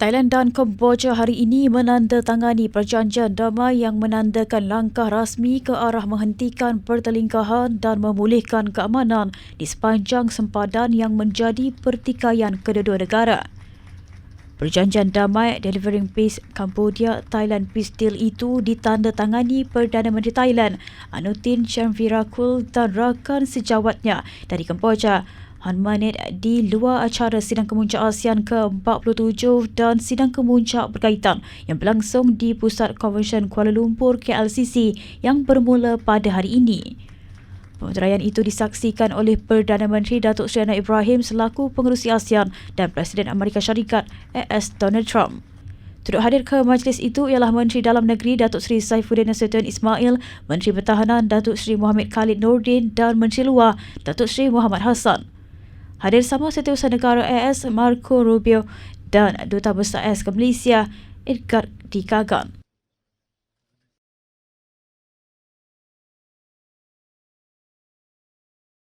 Thailand dan Kemboja hari ini menandatangani perjanjian damai yang menandakan langkah rasmi ke arah menghentikan pertelingkahan dan memulihkan keamanan di sepanjang sempadan yang menjadi pertikaian kedua-dua negara. Perjanjian damai Delivering Peace Cambodia Thailand Peace Deal itu ditandatangani Perdana Menteri Thailand Anutin Chanvirakul dan rakan sejawatnya dari Kemboja Han Manet di luar acara sidang kemuncak ASEAN ke-47 dan sidang kemuncak berkaitan yang berlangsung di Pusat Konvensyen Kuala Lumpur KLCC yang bermula pada hari ini. Pemerintah itu disaksikan oleh Perdana Menteri Datuk Seri Anwar Ibrahim selaku pengerusi ASEAN dan Presiden Amerika Syarikat AS Donald Trump. Turut hadir ke majlis itu ialah Menteri Dalam Negeri Datuk Seri Saifuddin Nasution Ismail, Menteri Pertahanan Datuk Seri Muhammad Khalid Nordin dan Menteri Luar Datuk Seri Muhammad Hassan. Hadir sama Setiausaha Negara AS Marco Rubio dan Duta Besar AS ke Malaysia Edgar Dikagan.